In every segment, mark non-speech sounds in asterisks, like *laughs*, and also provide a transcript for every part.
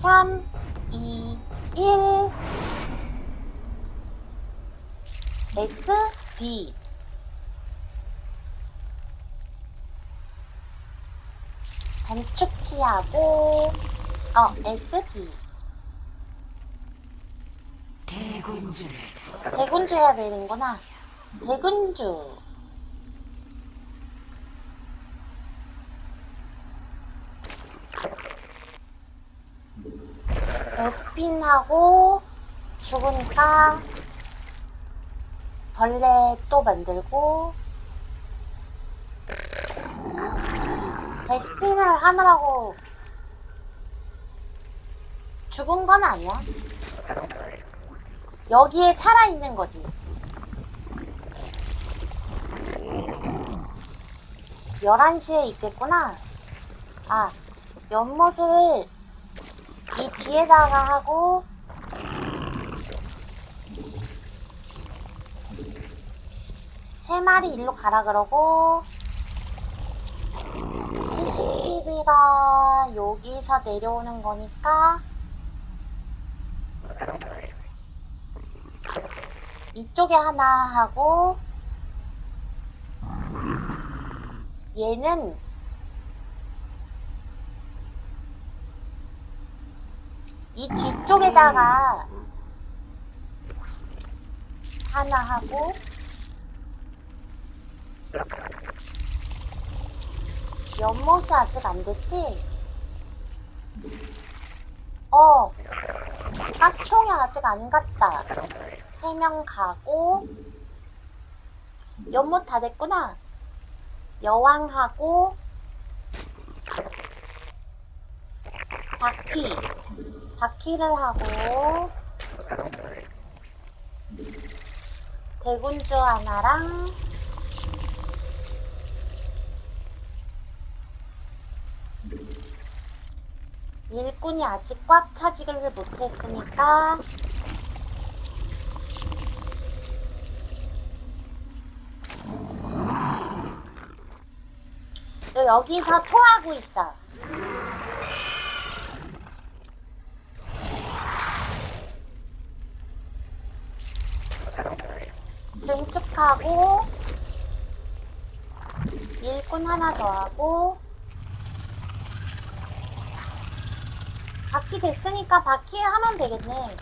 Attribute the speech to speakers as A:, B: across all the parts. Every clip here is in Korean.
A: 3, 2, 1. S, D. 단축키하고, 어, S, D.
B: 대군주를
A: 대군주 해야 되는구나. 대군주. 에 스핀하고 죽으니까 벌레 또 만들고 에스핀을 하느라고 죽은 건 아니야. 여기에 살아있는 거지. 11시에 있겠구나. 아, 연못을 이 뒤에다가 하고, 세 마리 일로 가라 그러고, CCTV가 여기서 내려오는 거니까, 이쪽에 하나 하고, 얘는 이 뒤쪽에다가 하나 하고 연못이 아직 안 됐지? 어 가스통이 아직 안 갔다. 세 명 가고 연못 다 됐구나. 여왕하고 바퀴 바퀴를 하고 대군주 하나랑 일꾼이 아직 꽉 차지를 못했으니까 너 여기서 토하고 있어. 증축하고 일꾼 하나 더 하고 바퀴 됐으니까 바퀴 하면 되겠네.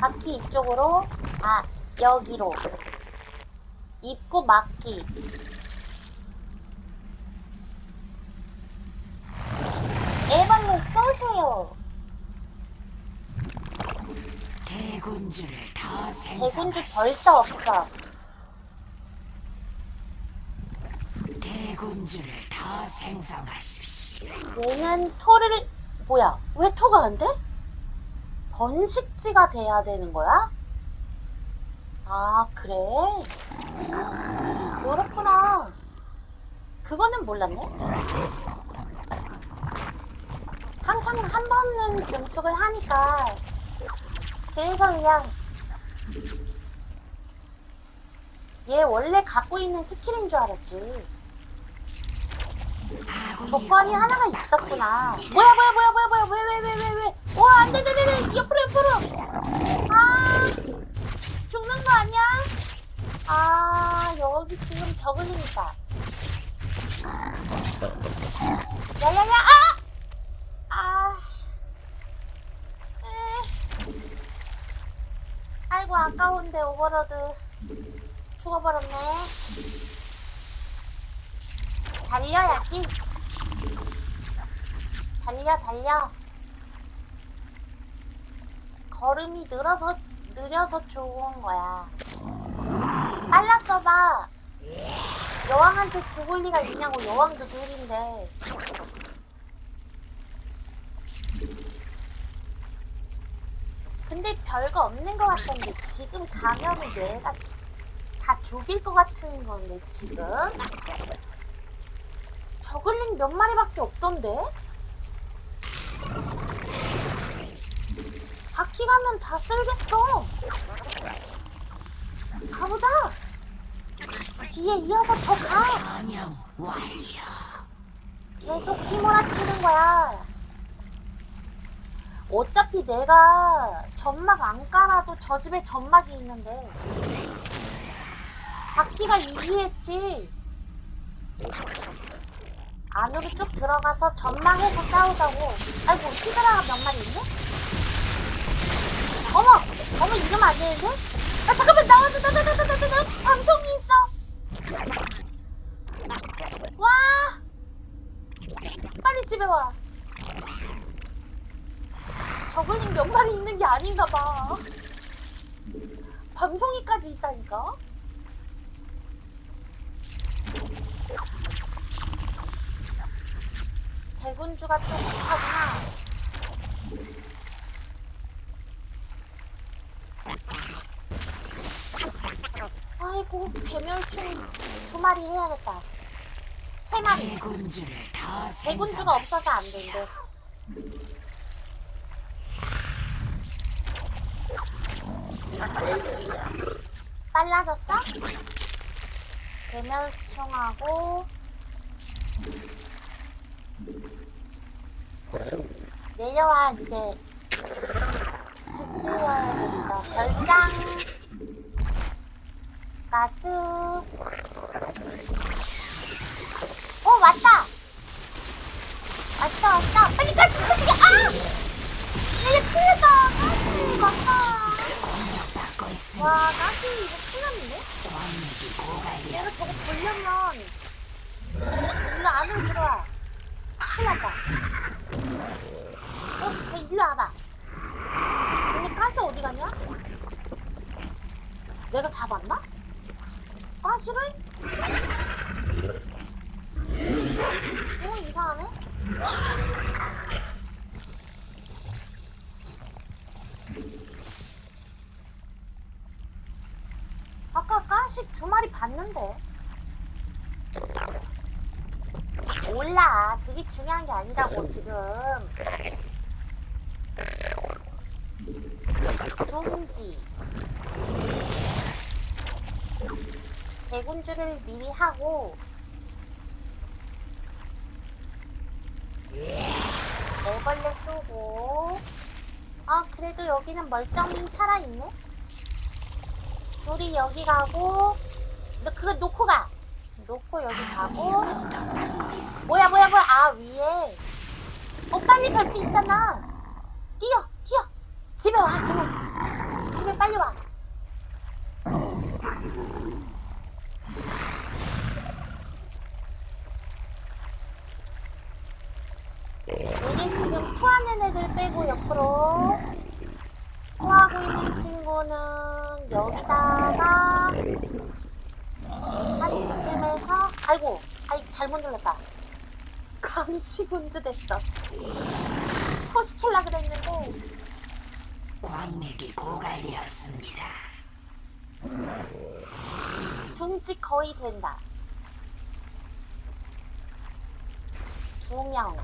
A: 바퀴 이쪽으로 아 여기로 입구 막기 애벌레 쏘세요.
B: 대군주를 더
A: 대군주. 벌써 없어.
B: 대군주를 더 생성하십시오.
A: 얘는 토를 뭐야? 왜 토가 안 돼? 번식지가 돼야 되는 거야? 아 그래? 그렇구나. 그거는 몰랐네. 항상 한 번은 증축을 하니까 그냥 얘 원래 갖고 있는 스킬인 줄 알았지. 조건이 하나가 있었구나. 뭐야 뭐야 뭐야 뭐야 뭐야 왜 왜 왜 왜 왜? 와 안돼 안돼 안돼 옆으로 옆으로. 아 죽는 거 아니야? 아 여기 지금 저글링 있다. 야야야 아! 아. 에. 아까운데 오버로드 죽어버렸네. 달려야지. 달려 달려 걸음이 늘어서 느려서 좋은 거야 빨라 써봐 여왕한테 죽을 리가 있냐고 여왕도 느린데 근데 별거 없는 것 같은데 지금 가면은 얘가 다 죽일 것 같은 건데 지금 저글링 몇 마리밖에 없던데? 바퀴 가면 다 쓸겠어. 가보자. 뒤에 이어서 더 가.
B: 번영 완료.
A: 계속 휘몰아치는 거야. 어차피 내가 점막 안 깔아도 저 집에 점막이 있는데 바퀴가 이기했지 안으로 쭉 들어가서 점막해서 싸우자고 아이고 히드라가 몇 마리 있네? 어머! 어머 이러면 안 되는데? 아 잠깐만 나와 나나나나나나나 방송이 있어 와 빨리 집에 와 저글링 몇 마리 있는 게 아닌가 봐. 밤송이까지 있다니까? 대군주가 좀 급하구나. 아이고 괴멸충 두 마리 해야겠다. 세 마리.
B: 대군주를 더
A: 대군주가 없어서 안. 된대 빨라졌어? 괴멸충하고 내려와 이제. 집 지어야겠다. 별장. 가스 어 왔다! 왔어 왔어 빨리 가스부터 죽여 아! 얘 큰일 났다 가스 왔다. 와 가스 이거 큰일 났는데?
B: 광맥이
A: 내가 저거. 보려면 일로 안으로 들어와. 큰일 났다. 어, 쟤 일로 와봐. 근데 가시 어디 갔냐? 내가 잡았나? 가시를? 어, 이상하네? 가시 두 마리 봤는데. 몰라. 그게 중요한 게 아니라고, 지금. 둥지. 대군주를 미리 하고, 애벌레 쏘고, 아, 그래도 여기는 멀쩡히 살아있네? 둘이 여기 가고, 너 그거 놓고 가! 놓고 여기 가고. 뭐야 뭐야 뭐야. 아 위에. 어 빨리 갈 수 있잖아. 뛰어 뛰어. 집에 와 그냥. 집에 빨리 와. 여기 지금 토하는 애들 빼고 옆으로 토하고 있는 친구는 여기다가 한 이쯤에서 아이고 아이 잘못 눌렀다. 감시 군주 됐어. 소시킬라 그랬는데.
B: 광맥이 고갈되었습니다.
A: 둥지 거의 된다. 두명한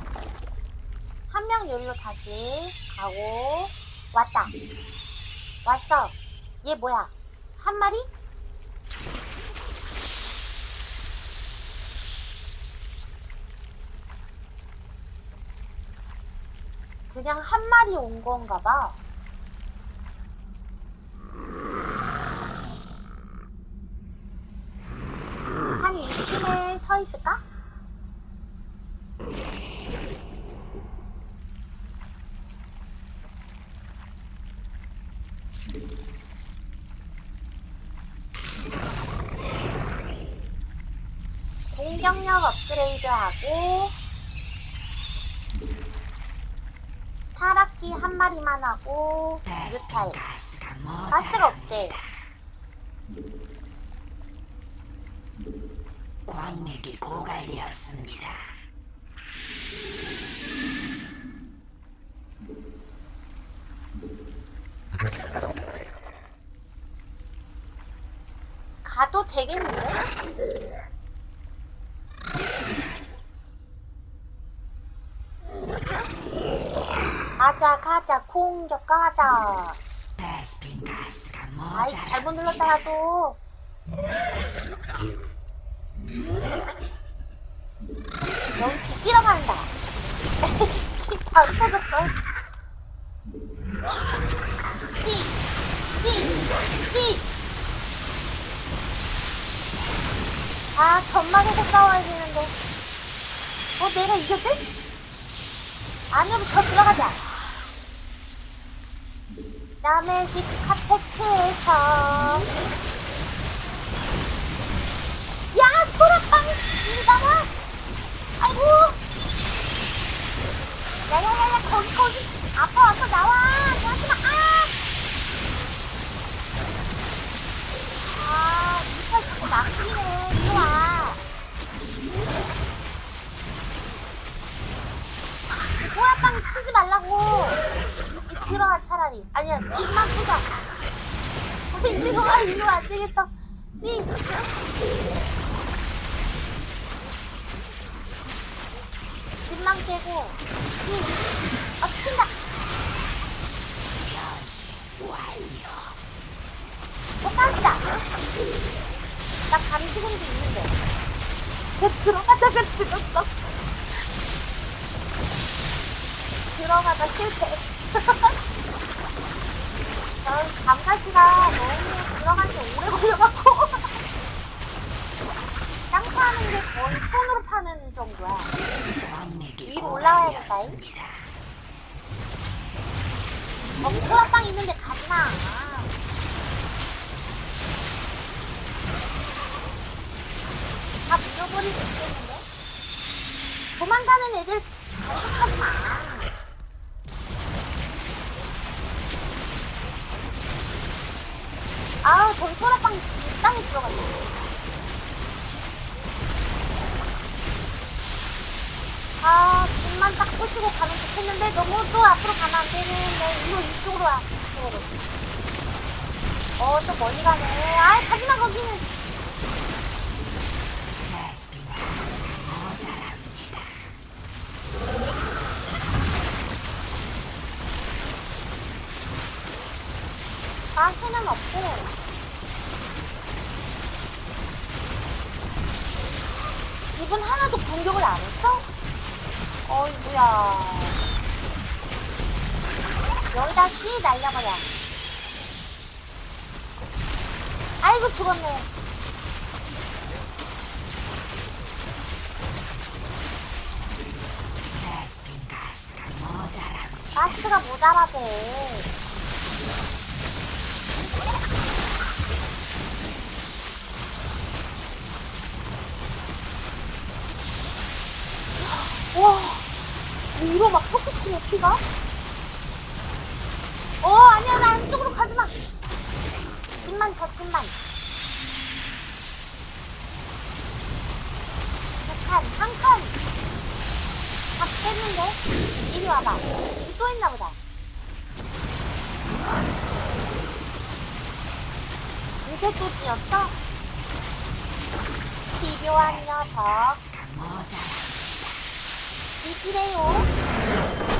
A: 명 여기로 다시 가고 왔다. 왔어 얘 뭐야 한 마리? 그냥 한 마리 온 건가 봐. 한 이쯤에 서 있을까? 공격력 업그레이드하고 타락기 한 마리만 하고
B: 가스가
A: 가스가 없대
B: 광맥이 고갈되었습니다.
A: 가도 되겠는데? 하자
B: 공격과 하자
A: 아이 잘못 눌렀잖아 또 여기 집 뛰러 간다 *laughs* 다 아, 터졌어 시! 시! 시! 아 전망에서 싸워야 되는데 어 내가 이겼대? 안으로 더 들어가자 남의 집 카페트에서. 차라리. 아니야, 집만 부자. 이리 와, 이리 와, 안 되겠어. 씨. 집만 깨고. 씨. 아, 친다. 똑같이다. 나 감시군도 있는데. 쟤 들어가다가 죽었어. 들어가다 실패. *laughs* 전 감가시가 너무 지 오래 걸려갖고. *laughs* 땅 파는 게 거의 손으로 파는 정도야. 위로.
B: 고갈되었습니다.
A: 거기 소라빵 있는데 갔나? 다 밀어버릴 수 있겠는데? 도망가는 애들 간섭하지 마. 아, 저기 소라빵 땅에 들어갔네. 아, 집만 딱 부시고 가면 좋겠는데 너무 또 앞으로 가면 안 되는데 이거 이쪽으로 와. 이쪽으로. 어, 또 멀리 가네. 아이, 가지마, 거기는. 가시는 없고. 집은 하나도 공격을 안 했어? 어이구야. 여기다 씨 날려버려. 아이고, 죽었네.
B: 가스가
A: 모자라대. 와, 위로 막 솟구치네, 피가? 어, 아니야, 나 안쪽으로 가지 마. 집만 쳐, 집만. 두 칸, 한 칸. 다 깼는데? 이리 와봐. 지금 또 있나 보다. 이게 또 찌였어? 집요한 녀석.
B: 모자랍
A: 집이래요.